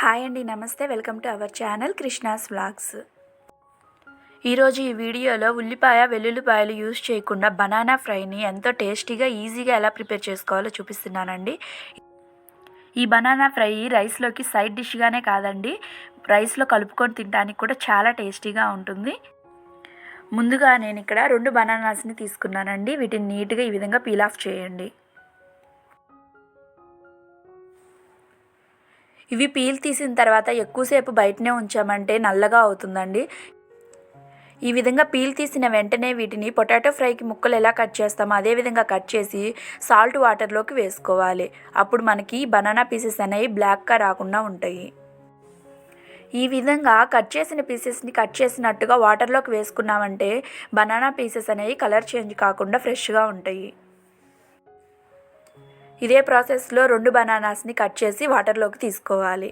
Hi అండి నమస్తే. Welcome to our channel Krishna's vlogs. ఈరోజు ఈ వీడియోలో ఉల్లిపాయ వెల్లుల్లిపాయలు యూజ్ చేయకుండా బనానా ఫ్రైని ఎంతో టేస్టీగా ఈజీగా ఎలా ప్రిపేర్ చేసుకోవాలో చూపిస్తున్నానండి. ఈ బనానా ఫ్రై రైస్లోకి సైడ్ డిష్గానే కాదండి రైస్లో కలుపుకొని తినడానికి కూడా చాలా టేస్టీగా ఉంటుంది. ముందుగా నేను ఇక్కడ రెండు బనానాస్ని తీసుకున్నానండి. వీటిని నీట్గా ఈ విధంగా పీల్ ఆఫ్ చేయండి. ఇవి పీల్ తీసిన తర్వాత ఎక్కువసేపు బయటనే ఉంచామంటే నల్లగా అవుతుందండి. ఈ విధంగా పీల్ తీసిన వెంటనే వీటిని పొటాటో ఫ్రైకి ముక్కలు ఎలా కట్ చేస్తామో అదే విధంగా కట్ చేసి సాల్ట్ వాటర్లోకి వేసుకోవాలి. అప్పుడు మనకి బనానా పీసెస్ అనేవి బ్లాక్గా రాకుండా ఉంటాయి. ఈ విధంగా కట్ చేసిన పీసెస్ని కట్ చేసినట్టుగా వాటర్లోకి వేసుకున్నామంటే బనానా పీసెస్ అనేవి కలర్ చేంజ్ కాకుండా ఫ్రెష్గా ఉంటాయి. ఇదే ప్రాసెస్లో రెండు బనానాస్ని కట్ చేసి వాటర్లోకి తీసుకోవాలి.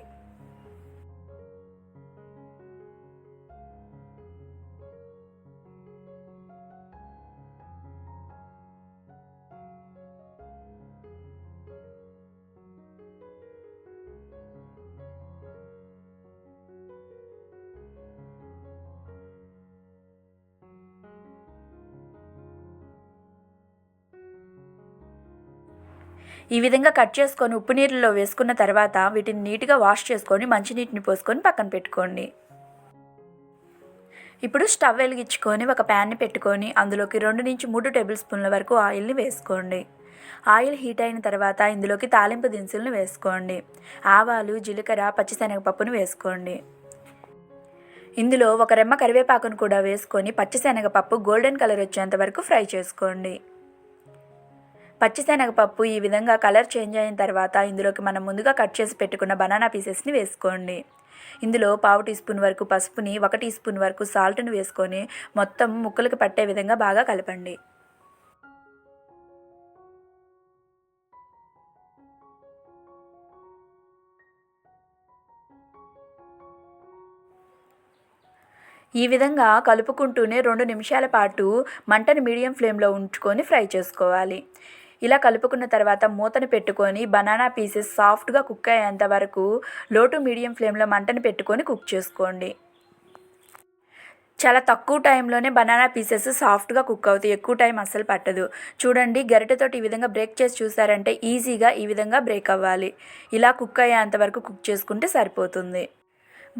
ఈ విధంగా కట్ చేసుకొని ఉప్పు నీళ్ళలో వేసుకున్న తర్వాత వీటిని నీట్గా వాష్ చేసుకొని మంచినీటిని పోసుకొని పక్కన పెట్టుకోండి. ఇప్పుడు స్టవ్ వెలిగించుకొని ఒక ప్యాన్ని పెట్టుకొని అందులోకి రెండు నుంచి మూడు టేబుల్ స్పూన్ల వరకు ఆయిల్ని వేసుకోండి. ఆయిల్ హీట్ అయిన తర్వాత ఇందులోకి తాలింపు దినుసులను వేసుకోండి. ఆవాలు జీలకర్ర పచ్చిశనగపప్పును వేసుకోండి. ఇందులో ఒక రెమ్మ కరివేపాకును కూడా వేసుకొని పచ్చిశనగపప్పు గోల్డెన్ కలర్ వచ్చేంత వరకు ఫ్రై చేసుకోండి. పచ్చిశనగపప్పు ఈ విధంగా కలర్ చేంజ్ అయిన తర్వాత ఇందులోకి మనం ముందుగా కట్ చేసి పెట్టుకున్న బనానా పీసెస్ని వేసుకోండి. ఇందులో పావు టీ స్పూన్ వరకు పసుపుని ఒక టీ స్పూన్ వరకు సాల్ట్ని వేసుకొని మొత్తం ముక్కలకు పట్టే విధంగా బాగా కలపండి. ఈ విధంగా కలుపుకుంటూనే రెండు నిమిషాల పాటు మంటను మీడియం ఫ్లేమ్లో ఉంచుకొని ఫ్రై చేసుకోవాలి. ఇలా కలుపుకున్న తర్వాత మూతను పెట్టుకొని బనానా పీసెస్ సాఫ్ట్గా కుక్ అయ్యేంత వరకు లోటు మీడియం ఫ్లేమ్లో మంటను పెట్టుకొని కుక్ చేసుకోండి. చాలా తక్కువ టైంలోనే బనానా పీసెస్ సాఫ్ట్గా కుక్ అవుతాయి. ఎక్కువ టైం అస్సలు పట్టదు. చూడండి గరిటెతోటి ఈ విధంగా బ్రేక్ చేసి చూసారంటే ఈజీగా ఈ విధంగా బ్రేక్ అవ్వాలి. ఇలా కుక్ అయ్యేంత వరకు కుక్ చేసుకుంటే సరిపోతుంది.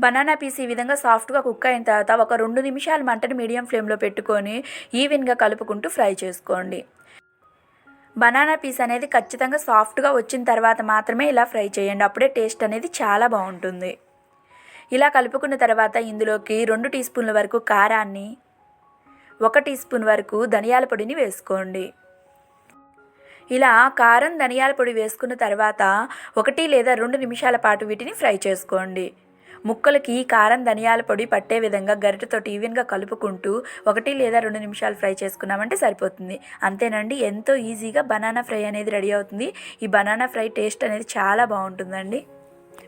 బనానా పీస్ ఈ విధంగా సాఫ్ట్గా కుక్ అయిన తర్వాత ఒక రెండు నిమిషాలు మంటను మీడియం ఫ్లేమ్లో పెట్టుకొని ఈవెన్గా కలుపుకుంటూ ఫ్రై చేసుకోండి. బనానా పీస్ అనేది ఖచ్చితంగా సాఫ్ట్గా వచ్చిన తర్వాత మాత్రమే ఇలా ఫ్రై చేయండి. అప్పుడే టేస్ట్ అనేది చాలా బాగుంటుంది. ఇలా కలుపుకున్న తర్వాత ఇందులోకి రెండు టీ స్పూన్ల వరకు కారాన్ని ఒక టీ స్పూన్ వరకు ధనియాల పొడిని వేసుకోండి. ఇలా కారం ధనియాల పొడి వేసుకున్న తర్వాత ఒకటి లేదా రెండు నిమిషాల పాటు వీటిని ఫ్రై చేసుకోండి. ముక్కలకి కారం ధనియాల పొడి పట్టే విధంగా గరిటెతో ఈవెన్గా కలుపుకుంటూ ఒకటి లేదా రెండు నిమిషాలు ఫ్రై చేసుకున్నామంటే సరిపోతుంది. అంతేనండి ఎంతో ఈజీగా బనానా ఫ్రై అనేది రెడీ అవుతుంది. ఈ బనానా ఫ్రై టేస్ట్ అనేది చాలా బాగుంటుందండి.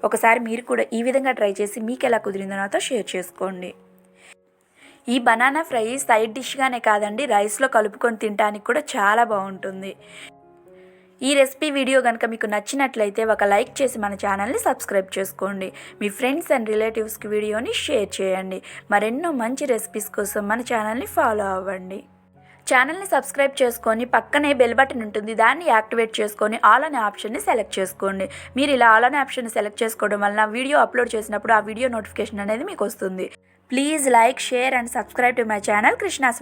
ఒకసారి మీరు కూడా ఈ విధంగా ట్రై చేసి మీకు ఎలా కుదిరిందో నాతో షేర్ చేసుకోండి. ఈ బనానా ఫ్రై సైడ్ డిష్గానే కాదండి రైస్లో కలుపుకొని తినడానికి కూడా చాలా బాగుంటుంది. ఈ రెసిపీ వీడియో కనుక మీకు నచ్చినట్లయితే ఒక లైక్ చేసి మన ఛానల్ని సబ్స్క్రైబ్ చేసుకోండి. మీ ఫ్రెండ్స్ అండ్ రిలేటివ్స్కి వీడియోని షేర్ చేయండి. మరెన్నో మంచి రెసిపీస్ కోసం మన ఛానల్ని ఫాలో అవ్వండి. ఛానల్ని సబ్స్క్రైబ్ చేసుకొని పక్కనే బెల్ బటన్ ఉంటుంది. దాన్ని యాక్టివేట్ చేసుకొని ఆల్ అనే ఆప్షన్ని సెలెక్ట్ చేసుకోండి. మీరు ఇలా ఆల్ అనే ఆప్షన్ని సెలెక్ట్ చేసుకోవడం వలన వీడియో అప్లోడ్ చేసినప్పుడు ఆ వీడియో నోటిఫికేషన్ అనేది మీకు వస్తుంది. Please like share and subscribe to my channel Krishna's